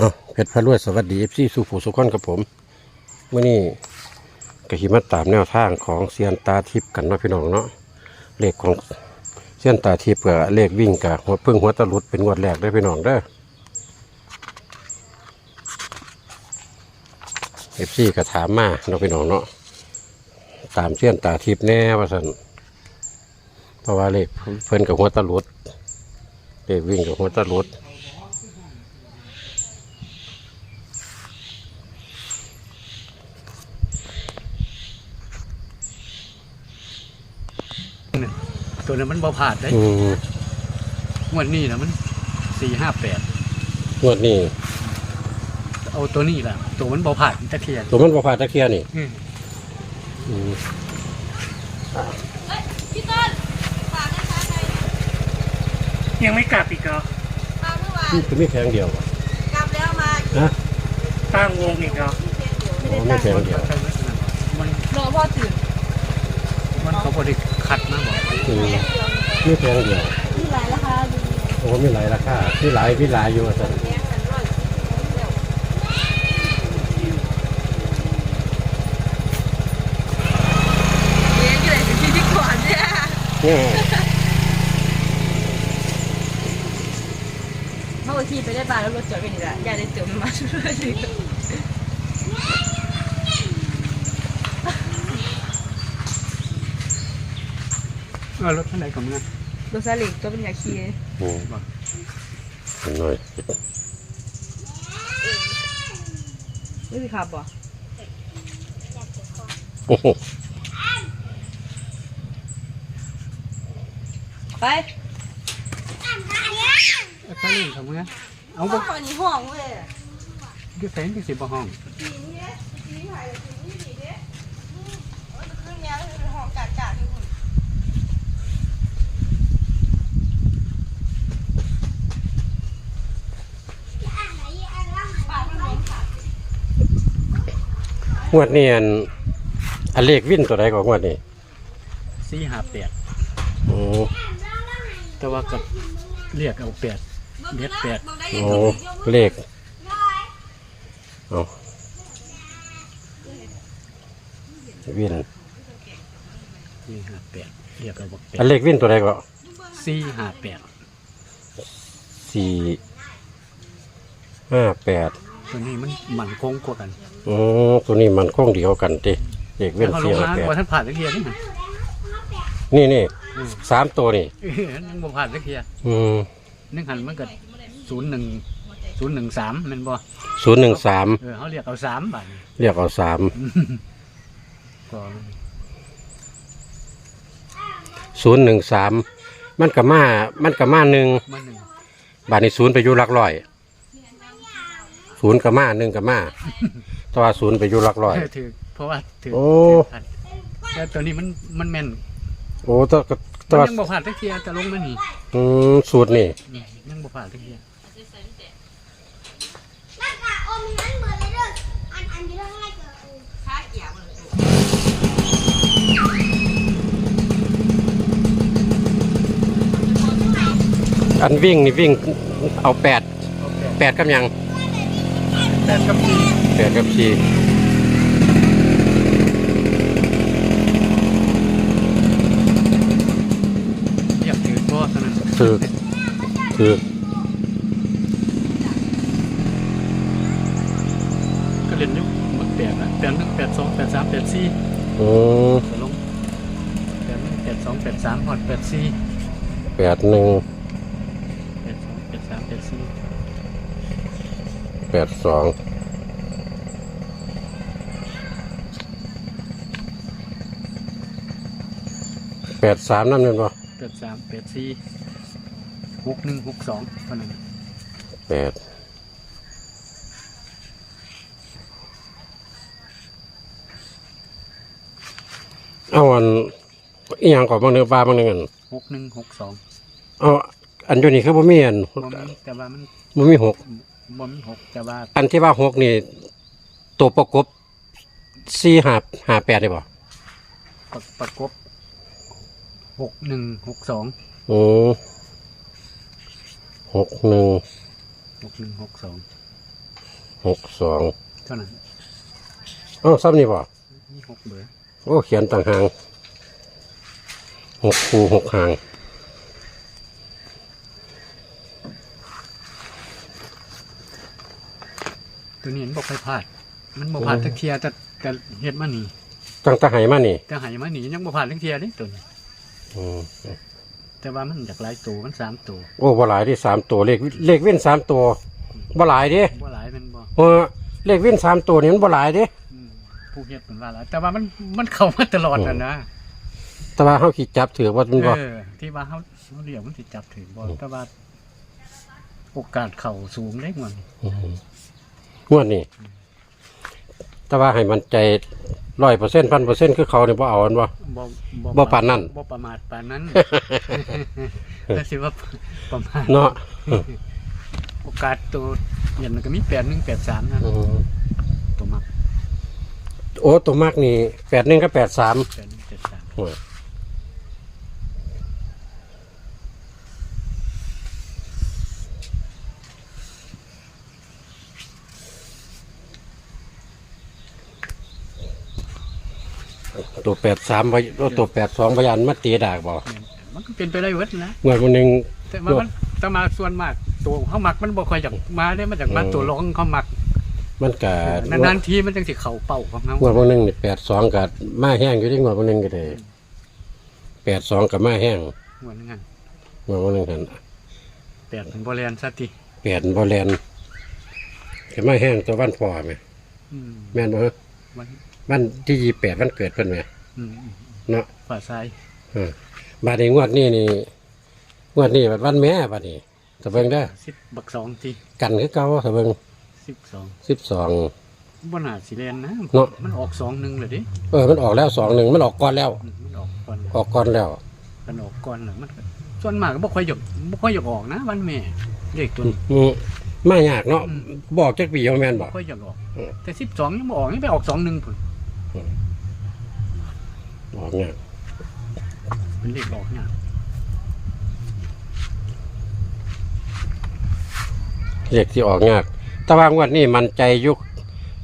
อ๋อเพชรพระรวยสวัสดีเอฟซีสุผูสุขอนกับผมเมื่อนี้ก็หิมาตามแนวทางของเซียนตาทิพย์กันเนาะพี่น้องเนาะเลขของเซียนตาทิพย์กับเลขวิ่งกับหัวพึ่งหัวตะลุดเป็นงวดแรกได้พี่น้องเด้อเอฟซีก็ถามมาเนาะพี่น้องเนาะตามเซียนตาทิพย์แน่ว่าสันเพราะว่าเลขเพิ่นกับหัวตะลุดเลขวิ่งกับหัวตะลุด ตัวนั้นมันบ่ผาดได้อืมงวดนี้นะมันสี่ห้าแปดงวดนี้เอาตัวนี้แหละตัวมันบ่ผาดตะเคียนตัวมันบ่พลาดตะเคียนนี่อืมอืมพี่ต้นฝากนะคะใครยังไม่กลับอีกเหรอมาเมื่อวานนี่คือไม่แพงเดียวอะกลับแล้วมานะตั้งวงอีกเหรออ๋อไม่แพงเดียวมันรอพ่อตื่น มันเขาบริคัดมาบอกอืมไม่แพงเดียวที่ไหนราคาดีโอ้ไม่หลายราคาที่หลายพี่หลายอยู่อาจารย์แพงกันร้อยเดียวเลี้ยงอยู่ไหนเป็นที่ที่ก่อนเนี่ยเนี่ยเมื่อวันที่ไปได้บานแล้วรถจอดไปนี่แหละยายได้เติมน้ำมันด้วย สิเออรถเท่าไหร่ของมันรถซาเลิกตัวเป็นยาคีอืมหน่อยไม่มีขับบ่โอ้โหไปเออซาเล้งของมันเอาห้บ่องคนนี้ห้องเว้ยอยู่แสนที่สิบบ่ห้อง สีนี้สีนี้ถ่ายสีนี้สีนี้โอ้ยขึ้นเนี้ยคือห้องกาดกาดที่คุณ งวดนี้อันอันเลขวิ่นตัวใดก่อนงวดนี้สี่ห้าแปดโอ้แต่ว่าก็เรียกเอาแปดเรียกแปดโอ้เลขเอาวิ่นสี่ห้าแปดเรียกเอาบอกแปอันดเลขวิ่นตัวใดก่อนสี่ห้าแปดสี่ห้าแปด ตัวนี้มันมันคงกว่ากันโอ้ตัวนี้มันคงเดียวกันติเลขแต่เว้นเขาลสี่งห้ามาแปดว่าท่านผ่านตะเคียนนี่นะนี่นี่สามตัวนี่ เออยังบ่ผ่านตะเคียนอืมนึกหันมันก็ศูนย์หนึ่งศูนย์หนึ่งสามมันบ่ศูนย์หนึ่งสามเออเขาเรียกเอาสามบาทเรียกเอาสามก็ศูนย์หนึ่งสามมันกับมา มันกับมาหนึ่งมันหนึ่งบาทในศูนย์ไปอยู่หลักร้อย ศูนย์กับมาหนึ่งกับมาแต่ว่าศูนย์ไปอยู่หลักร้อย เออถือเพราะว่าถือโอ้ ถือพันแต่ตัวนี้มันมันแม่นโอ้แต่แต่มันว่ายังบ่ผ่านตะเคียนแต่ลงมานี่อืมสูตรนี่อืมยังบ่ผ่านตะเคียนนั่นค่ะอมนั้นเหมือนเลยเด้ออันอันนี้เรื่องง่ายเกินค่าเกี่ยวเลยอันวิ่งนี่วิ่งเอาแปดโอเคแปดกับหยัง แปดกับสี่แปดกับสี่เรียกถือบ่เท่านั้นคือคือก็เรียนยุคมันแปดนะแปดหนึ่งแปดสองแปดสามแปดสี่โอืมจะลงแปดหนึ่งแปดสองแปดสามหอดแปดสี่แปดหนึ่ง แปดสองแปดสามแปดสี่ แปดสองแปดสามนั่นเป็นป่ะแปดสามแปดสี่หกหนึ่งหกสองเท่านั้นแปดเอาอันอีหยังก่อนบางเนื้อปลาบางเนื้ออันหกหนึ่งหกสองเอาอันอยู่นี่คือบ่มีอันบ่มีแต่ว่ามัน บ่มีหก บ่มีหกแต่ว่าอันที่ว่าหกนี่ตัวประกบสี่ห้าห้าแปดได้ป่ะประประกบหกหนึ่งหกสองอืมหกหนึ่งหกหนึ่งหกสองหกสองเท่านั้นเอ้าซ้ำนี่บ่นี่หกเบอร์โอ้เขียนต่างหางหกคูหกหาง ตัวนี้มันบอกไปพลาด มันบอกพลาดทักเทียแต่แต่เฮ็ดมาหนีตั้งแตาไหมานี่แต่ใหายมาหนียังบ่พลาดทักเทียนี่ตัวนี้อืมแต่ว่ามันจากหลายตัวมันสามตัวโอ้บ่หลายที่สามตัวเลขเลขเว้นสามตัวบ่หลายเด้บ่หลายมันบ่เออเลขเว้นสามตัวนี่มันบ่หลายเด้อืมผู้เฮ็ดมันว่าหลายแต่ว่ามันมันเข้ามาตลอดน่ะนะแต่ว่าเขาขีดจับถือว่ามันบ่ เออที่ว่าเขาเขาเรียกมันสิจับถึงบ่แต่ว่าโอกาสเข้าสูงได้หมด งวดนี้แต่ว่าให้มันใจร้อยเปอร์เซ็นต์พันเปอร์เซ็นต์คือเขาเนี่ยบ่เอาอันบ่ บ่บ่ปานนั้น บ่ประมาทปานนั้นแต่สิว่าประมาทเนาะโอกาสตัวอย่างมันก็มี8 1 8 3นะอืมตัวมักโอ้ตัวมากนี่แปดหนึ่งกับแปดสาม8 1 8 ตัวแปดสามตัวแปดสองพยานมาตีดากบ่มันก็เป็นไปได้เวิดนะเมื่อวันหนึ่งแต่ว่ามันแต่มาส่วนมากตัวเขามักมันบ่ค่อยอยากมาได้มาจากมาอืมตัวร้องเขามัก มันกะนานๆทีมันจังสิเข้าเป้าของเขางวดวันหนึ่งนี่แปดสองกับมาแห้งอยู่ที่งวดวันหนึ่งก็ได้แปดสองกับมาแห้งเหมือนกันงวดวันหนึ่งหันแปดเป็นบ่แลนสติแปดบอลแลนกับมาแห้งตัววันพอไหมอืมแม่นบ่ฮะมันวันที่ยี่แปดวันเกิดเพิ่นไหมอืมอืม เนาะฝ่าซ้ายเออบาดนี้งวดนี้นี่งวดนี้บัดวันแม่บาดนี้ตะเบิงได้อสิบบักสองทีกันคือเก่าตะเบิงสิบสองสิบสอง บ่น่าสิแลนนะเนาะ มันออกสองหนึ่งเลยดิเออมันออกแล้วสองหนึ่งมันออกก่อนแล้ว อืมมันออกก่อนออกก่อนแล้ว มันออกก่อนน่ะมันก็ส่วนมากก็บ่ค่อยหยกบ่ค่อยหยกออกนะวันแม่เลขตัวนี้ อืมมายากเนาะอืม บอกจักปีเอาแม่นบบ่อกค่อยหยกออกเออแต่สิบสองยังบ่ออกยังไปออกสองหนึ่งพุ่น บอกยากเป็นเลขออกเนี่ยเลขที่ออกยากแต่ว่างวดนี้มันใจอยุค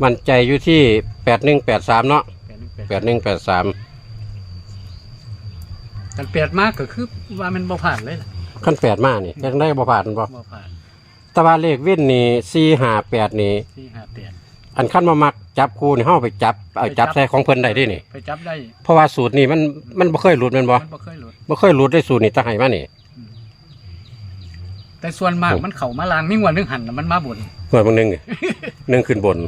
มันใจอยู่ที่แปดหนึ่งแปดสามเนาะแปดหนึ่งแปดแปดหนึ่งแปดสามกันแปดมากก็คือว่ามันบ่ผ่านเลยล่ะขั้นแปดมานี่ยังได้บ่ผ่านบ่บ่ผ่านแต่ว่าเลขวิ่นนี่สี่ห้าแปดนี่ที่ห้าแปด อันขั้นมามักจับคู่นี่เฮาไปจับเอาจับใส่ของเพิ่นได้เดินี่ ไปจับได้เพราะว่าสูตรนี่มันมันบ่เคยหลุดแมันบ่มันบ่เคยหลุดบ่เคยหลุดได้สูตรนี่ตาให้มานี่แต่ส่วนมากโอ้มันเข้ามาลางมีงวดหนึงหันน่ะมันมาบนงวดบางหนึงนี่หนึ่งขึ้นบน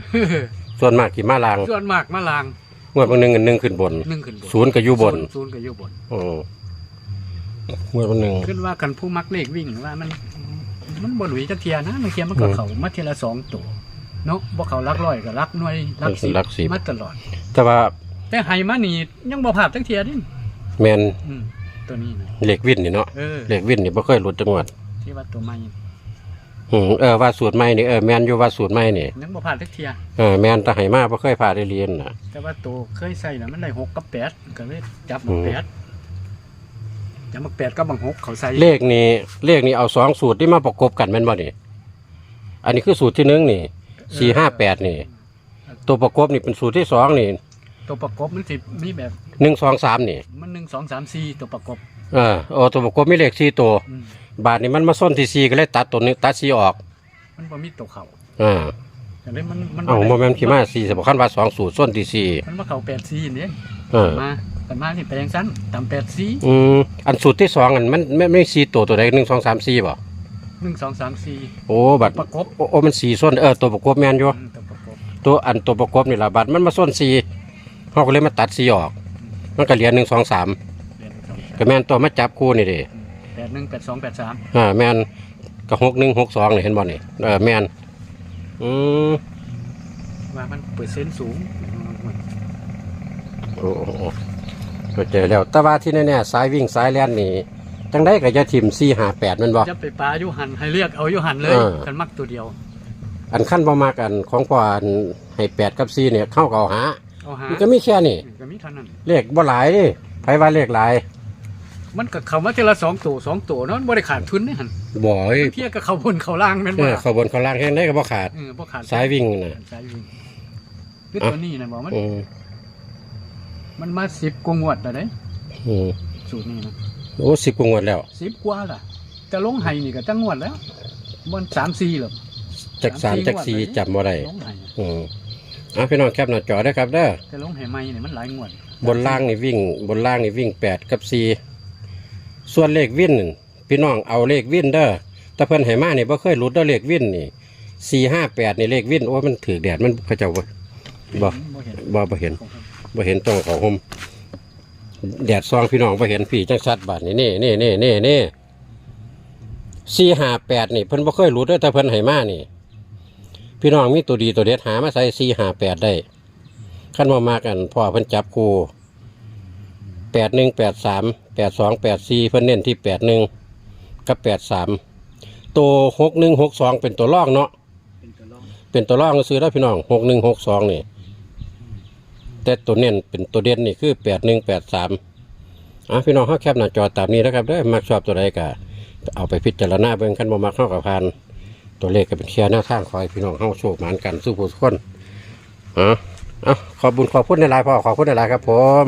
ส่วนมากกี่มาลางส่วนมากมาลางงวดบางหนึงหนึ่งขึ้นบนหนึ่งขึ้นบนศูนย์ก็อยู่บนศูนย์ก็อยู่บนอืมงวดบางหนึงขึ้นว่ากันผู้มักเลขวิ่งว่ามัน มันบ่หลุยจักเทียนะบางเทียมันก็อืมเข้ามาเทียละสองตัว เนาะบ่เข้าหลักร้อยก็หลักหน่วยหลักสิบหลักสิบ มาตลอด แต่ว่าแต่ให้มานี่ยังบ่พลาดจักเทียดิแม่นอืมตัวนี้นะเลขวินนี่เนาะเออเลขวินนี่บ่เคยหลุดจังหวัดที่ว่าตัวใหม่อืมเออว่าสูตรใหม่นี่เออแม่นอยู่ว่าสูตรใหม่นี่ยังบ่พลาดจักเทีย เออแม่นตาให้มาบ่เคยพาได้เรียนน่ะ แต่ว่าตัวเคยใส่น่ะมันได้หกกับแปดก็เลยจับอืมามแปดจับมาแปดกับบังหกเขาใส่เลขนี่เลขนี่เอาสองสูตรที่มาประกบกันแม่นบ่นี่อันนี้คือสูตรที่หนึ่งนี่ สี่ห้าแปดนี่ ตัวประกบนี่เป็นสูตรที่สองนี่ตัวประกบมันสิมีแบบหนึ่งสองสามนี่มันหนึ่งสองสามสี่ตัวประกบเออโอ้ตัวประกบมีเลขสี่ตัว อืมบาทนี่มันมาส้นที่สี่ก็เลยตัดตัวหนึงตัดสี่ออกมันบ่มีตัวเข่าอ่าแต่เลยมันมันเอาโมเมนต์ขี่มาสี่สำคัญว่าสองสูตรส้นที่สี่มันมาเข่าแปดสี่เนี่ยเออมากันมาที่แปลงสั้นตามแปดสี่อืมอันสูตรที่สองอันมันไม่ไม่สี่ตัวตัวใดหนึ่งสองสามสี่บ่ หนึ่งสองสามสี่โอ้บัตรประกบโอ้โอ้มันสี่ส้นเออตัวประกบแมนอยู่อืมตัวประกบตัวอันตัวประกบนี่ละบัตรมันมาส้นสี่เขาก็เลยมาตัดสี่ออก มันก็เหลือหนึ่งสองสามเรียนสองสามก็แมนตัวมาจับคู่นี่เดิแปดหนึ่งแปดสองแปดสามอ่าแมนก็หกหนึ่งหกสองนี่เห็นบ่นี่เออแมนอืมว่ามันเปอร์เซ็นต์สูงโอ้โอ้โอ้เข้าใจแล้วแต่ว่าที่แน่ๆสายวิ่งสายแล่นนี่ จังได้ก็จะทิมสี่ห้าแปดมันบ่จะไปปลาอยู่หันให้เรียกเอาอยู่หันเลยเออ กันมักตัวเดียวอันขั้นบ่มากอันของพ่ออันให้แปดกับสี่เนี่ยเข้าก็เอาหาเอาหามันก็มีแค่นี้ก็มีเท่านั้น เลขบ่หลายเดิไผว่าเลขหลายมันก็เข้ามาทีละสองตัวสองตัวเนาะมันบ่ได้ขาดทุนเนี่ยหันบ่อยเพียกับเขาบนเขาล่างแม่นเอบ่อเขาบนเขาล่างแห้งได้ก็บ่ขาด เออบ่ขาดสายวิ่งน่ะ สายวิ่งคืออะตัวนี้นะบอกมันอืมมันมาสิบกว่างวดแล้วเด้อืมสูตรนี้นะ โอ้สิบกว่างวดแล้วสิบกว่าล่ะ แต่ลงไห้นี่ก็จังงวดแล้วมันสามสี่หรอจักสามจักสี่จำบ่ได้ลงไห้อืมอะพี่น้องแคปหน้าจอได้อครับเด้อแต่ลงไห้ใหม่นี่มันหลายงวด บนล่างนี่วิ่ง บนล่างนี่วิ่งแปดกับสี่ส่วนเลขวิ่นพี่น้องเอาเลขวิ่นเด้อแต่เพิ่นให้มานี่บ่เคยหลุดเด้อเลขวิ่นนี่สี่ห้าแปดนี่เลขวิ่นโอ้ยมันถือแดดมันเขาเจ้าบ่บ่บ่เห็นบ่บ่เห็นบ่เห็นตรงของผม แดดซองพี่น้องบ่เห็นพี่จังชัดบาดนี่นี่นี่นี่นี่นี่สี่ห้าแปดนี่เพิ่นบ่เคยหลุดเด้อแต่เพิ่นให้มานี่ พี่น้องมีตัวดีตัวเด็ดหามาใส่สี่ห้าแปดได้ขั้นมามากันพ่อเพิ่นจับคู่แปดหนึ่งแปดสามแปดสองแปดสี่เพิ่นเน้นที่แปดหนึ่งกับแปดสามตัวหกหนึ่งหกสองเป็นตัวลอกเนาะเป็นตัวรองเป็นตัวรองก็ซื้อได้พี่น้องหกหนึ่งหกสองนี่ แต่ตัวเน้นเป็นตัวเด่นนี่คือแปดหนึ่งแปดสามอะพี่น้องเขาแคปหน้าจอตามนี้นะครับได้อมักชอบตัวใดก็เอาไปพิจารณาเบิ่งขั้นบ่มักเข้ากับพานตัวเลขก็เป็นแค่แนวทางคอยพี่น้องเข้าโชคหมานกันสู้ผู้ทุกคนอะอะขอบบุญขอบคุณในไลน์พ่อขอบคุณในไลน์ครับผม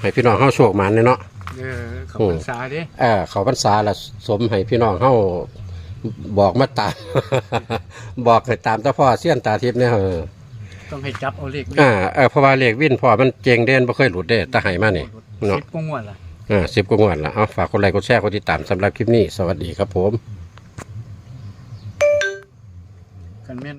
ให้พี่น้องเข้าโชคหมานเนี่ยเนาะเออเขาโอ้พรรษาเด้เออเขาพรรษาละสมให้พี่น้องเข้าบอกมาตาม บอกให้ตามเจ้าพ่อเสี้ยนตาทิพย์เนี่ยเออ ต้องให้จับเอาเลขอ่าเออเพราะว่าเลขวินพ่อมันเจงเด่นบ่เคยหลุดเด้แตาให้มานี่เนาะสิบกว่างวดล่ะ อ่าสิบกว่างวดละเอาฝากกดไลค์กดแชร์กดติดตามสำหรับคลิปนี้ สวัสดีครับผม กันแม่น